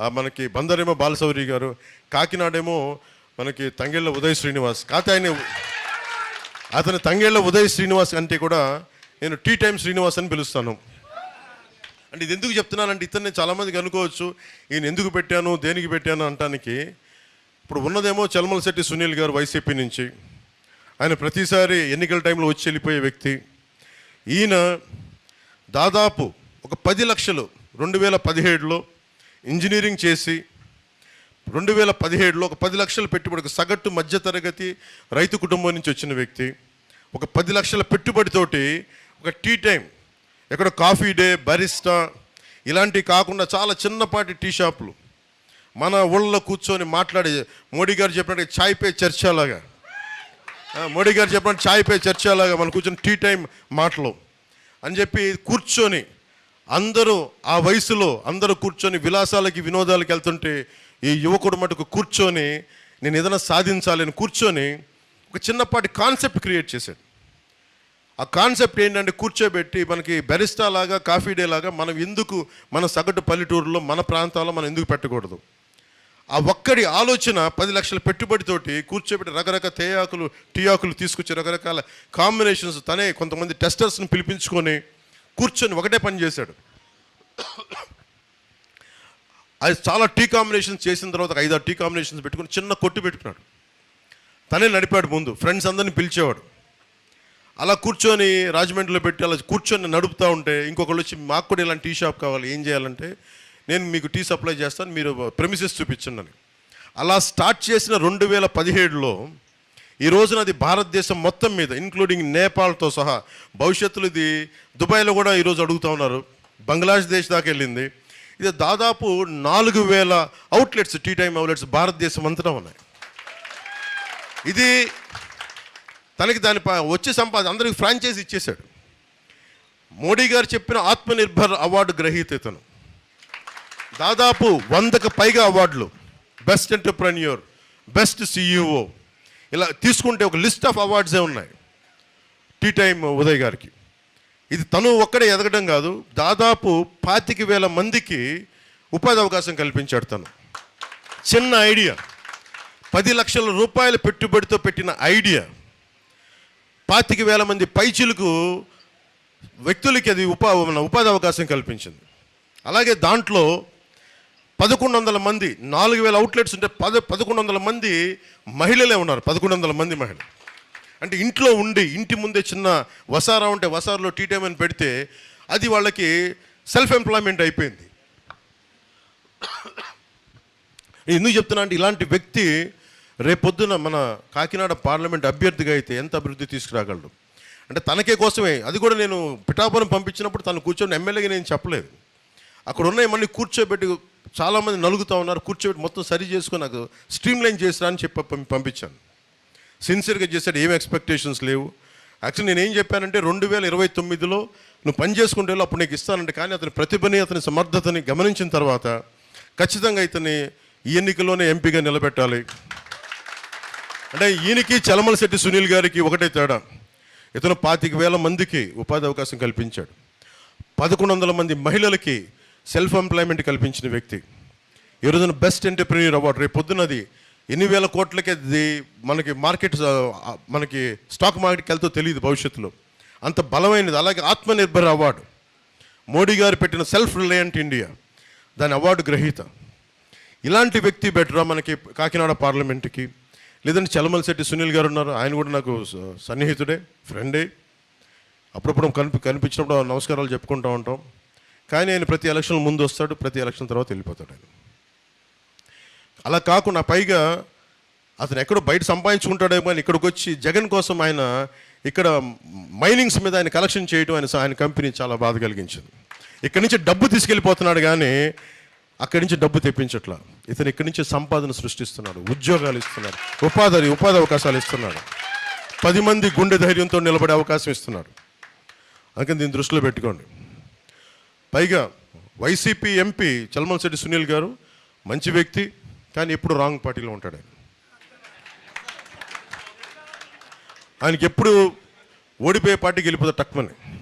మనకి బందరేమో బాలసౌరి గారు కాకినాడేమో మనకి తంగేళ్ళ ఉదయ్ శ్రీనివాస్. కాకపోతే ఆయన అతని తంగేళ్ళ ఉదయ్ శ్రీనివాస్ అంటే కూడా నేను టీ టైం శ్రీనివాస్ అని పిలుస్తాను. అంటే ఇది ఎందుకు చెప్తున్నానంటే ఇతన్ని చాలామందికి అనుకోవచ్చు ఈయన ఎందుకు పెట్టాను దేనికి పెట్టాను అంటానికి. ఇప్పుడు ఉన్నదేమో చల్మల శెట్టి సునీల్ గారు వైసీపీ నుంచి. ఆయన ప్రతిసారి ఎన్నికల టైంలో వచ్చి వెళ్ళిపోయే వ్యక్తి. ఈయన దాదాపు ఒక పది లక్షలు రెండు వేల పదిహేడులో ఇంజనీరింగ్ చేసి రెండు వేల పదిహేడులో ఒక పది లక్షల పెట్టుబడి సగటు మధ్యతరగతి రైతు కుటుంబం నుంచి వచ్చిన వ్యక్తి ఒక పది లక్షల పెట్టుబడితోటి ఒక టీ టైం ఎక్కడ కాఫీ డే బరిస్టా ఇలాంటివి కాకుండా చాలా చిన్నపాటి టీ షాపులు. మన ఊళ్ళో కూర్చొని మాట్లాడి మోడీ గారు చెప్పినట్టు చాయ్ పే చర్చలాగా మోడీ గారు చెప్పినట్టు చాయ్ పే చర్చలాగా మనం కూర్చొని టీ టైం మాటలు అని చెప్పి కూర్చొని అందరూ ఆ వయసులో అందరూ కూర్చొని విలాసాలకి వినోదాలకి వెళ్తుంటే ఈ యువకుడు మటుకు కూర్చొని నేను ఏదైనా సాధించాలని కూర్చొని ఒక చిన్నపాటి కాన్సెప్ట్ క్రియేట్ చేశాడు. ఆ కాన్సెప్ట్ ఏంటంటే కూర్చోబెట్టి మనకి బెరిస్టా లాగా కాఫీ డే లాగా మనం ఎందుకు మన సగటు పల్లెటూరులో మన ప్రాంతాల్లో మనం ఎందుకు పెట్టకూడదు? ఆ ఒక్కడి ఆలోచన పది లక్షల పెట్టుబడితోటి కూర్చోబెట్టి రకరకాల తేయాకులు టీ ఆకులు తీసుకొచ్చి రకరకాల కాంబినేషన్స్ తనే కొంతమంది టెస్టర్స్ని పిలిపించుకొని కూర్చొని ఒకటే పని చేశాడు. అది చాలా టీ కాంబినేషన్స్ చేసిన తర్వాత ఒక ఐదారు టీ కాంబినేషన్స్ పెట్టుకుని చిన్న కొట్టు పెట్టుకున్నాడు. తనే నడిపాడు ముందు. ఫ్రెండ్స్ అందరిని పిలిచేవాడు. అలా కూర్చొని రాజమండ్రిలో పెట్టి అలా కూర్చొని నడుపుతూ ఉంటే ఇంకొకళ్ళు వచ్చి మాకు కూడా ఇలాంటి టీ షాప్ కావాలి ఏం చేయాలంటే నేను మీకు టీ సప్లై చేస్తాను మీరు ప్రెమిసెస్ చూపించండి అని. అలా స్టార్ట్ చేసిన రెండు వేల పదిహేడులో ఈ రోజున అది భారతదేశం మొత్తం మీద ఇంక్లూడింగ్ నేపాల్తో సహా భవిష్యత్తులో ఇది దుబాయ్లో కూడా ఈరోజు అడుగుతూ ఉన్నారు. బంగ్లాదేశ్ దాకా వెళ్ళింది. ఇది దాదాపు నాలుగు వేల అవుట్లెట్స్ టీ టైమ్ అవుట్లెట్స్ భారతదేశం అంతటా ఉన్నాయి. ఇది తనకి దాని ప- వచ్చే సంపాదన అందరికి ఫ్రాంచైజ్ ఇచ్చేశాడు. మోడీ గారు చెప్పిన ఆత్మనిర్భర్ అవార్డు గ్రహీత ఇతను. దాదాపు వందకు పైగా అవార్డులు. బెస్ట్ ఎంటర్ప్రెన్యూర్ బెస్ట్ సిఇఓ ఇలా తీసుకుంటే ఒక లిస్ట్ ఆఫ్ అవార్డ్సే ఉన్నాయి. టీ టైమ్ ఉదయ్ గారికి. ఇది తను ఒక్కడే ఎదగడం కాదు దాదాపు పాతిక వేల మందికి ఉపాధి అవకాశం కల్పించాడు తను. చిన్న ఐడియా. పది లక్షల రూపాయల పెట్టుబడితో పెట్టిన ఐడియా. పాతిక వేల మంది పైచులకు వ్యక్తులకి అది ఉపా ఉపాధి అవకాశం కల్పించింది. అలాగే దాంట్లో పదకొండు వందల మంది నాలుగు వేల అవుట్లెట్స్ ఉంటే పద పదకొండు వందల మంది మహిళలే ఉన్నారు. పదకొండు వందల మంది మహిళలు అంటే ఇంట్లో ఉండి ఇంటి ముందే చిన్న వసారా ఉంటే వసారలో టీ టైం అని పెడితే అది వాళ్ళకి సెల్ఫ్ ఎంప్లాయ్మెంట్ అయిపోయింది. ఎందుకు చెప్తున్నా అంటే ఇలాంటి వ్యక్తి రేపొద్దున మన కాకినాడ పార్లమెంట్ అభ్యర్థిగా అయితే ఎంత అభివృద్ధి తీసుకురాగలడు? అంటే తనకే కోసమే. అది కూడా నేను పిఠాపురం పంపించినప్పుడు తను కూర్చొని ఎమ్మెల్యేగా నేను చెప్పలేదు. అక్కడ ఉన్న మళ్ళీ కూర్చోబెట్టి చాలామంది నలుగుతూ ఉన్నారు కూర్చోబెట్టి మొత్తం సరి చేసుకుని నాకు స్ట్రీమ్ లైన్ చేసిరా అని చెప్పి పంపించాను. సిన్సియర్గా చేశాడు ఏం ఎక్స్పెక్టేషన్స్ లేవు. యాక్చువల్లీ నేను ఏం చెప్పానంటే రెండు వేల ఇరవై తొమ్మిదిలో నువ్వు పని చేసుకుంటే అప్పుడు నీకు ఇస్తానంటే కానీ అతని ప్రతిభని అతని సమర్థతని గమనించిన తర్వాత ఖచ్చితంగా ఇతని ఈ ఎన్నికల్లోనే ఎంపీగా నిలబెట్టాలి. అంటే ఈయనకి చలమలశెట్టి సునీల్ గారికి ఒకటే తేడా. ఇతను పాతిక వేల మందికి ఉపాధి అవకాశం కల్పించాడు. పదకొండు వందల మంది మహిళలకి సెల్ఫ్ ఎంప్లాయ్మెంట్ కల్పించిన వ్యక్తి. ఈ రోజున బెస్ట్ ఎంటర్ప్రీనియర్ అవార్డు రేపు పొద్దున్నది ఎన్ని వేల కోట్లకి మనకి మార్కెట్ మనకి స్టాక్ మార్కెట్కి వెళ్తే తెలియదు భవిష్యత్తులో. అంత బలమైనది అలాగే ఆత్మనిర్భర్ అవార్డు మోడీ గారు పెట్టిన సెల్ఫ్ రిలయంట్ ఇండియా దాని అవార్డు గ్రహీత. ఇలాంటి వ్యక్తి బెటరా మనకి కాకినాడ పార్లమెంట్కి. లేదంటే చలమలశెట్టి సునీల్ గారు ఉన్నారు ఆయన కూడా నాకు సన్నిహితుడే ఫ్రెండే అప్పుడప్పుడు కనిపి కనిపించినప్పుడు నమస్కారాలు చెప్పుకుంటూ ఉంటాం. కానీ ఆయన ప్రతి ఎలక్షన్ ముందు వస్తాడు ప్రతి ఎలక్షన్ తర్వాత వెళ్ళిపోతాడు ఆయన. అలా కాకుండా పైగా అతను ఎక్కడో బయట సంపాదించుకుంటాడేమో అని ఇక్కడికి వచ్చి జగన్ కోసం ఆయన ఇక్కడ మైనింగ్స్ మీద ఆయన కలెక్షన్ చేయడం ఆయన ఆయన కంపెనీ చాలా బాధ కలిగించింది. ఇక్కడి నుంచి డబ్బు తీసుకెళ్ళిపోతున్నాడు కానీ అక్కడి నుంచి డబ్బు తెప్పించట్లా. ఇతను ఇక్కడి నుంచి సంపాదన సృష్టిస్తున్నాడు ఉద్యోగాలు ఇస్తున్నాడు ఉపాధి ఉపాధి అవకాశాలు ఇస్తున్నాడు. పది మంది గుండె ధైర్యంతో నిలబడే అవకాశం ఇస్తున్నాడు. అందుకని దీన్ని దృష్టిలో పెట్టుకోండి. పైగా వైసీపీ ఎంపీ చల్మన్శెట్టి సునీల్ గారు మంచి వ్యక్తి కానీ ఎప్పుడు రాంగ్ పార్టీలో ఉంటాడు ఆయన. ఆయనకి ఎప్పుడు ఓడిపోయే పార్టీకి వెళ్ళిపోతాడు తక్కువనే.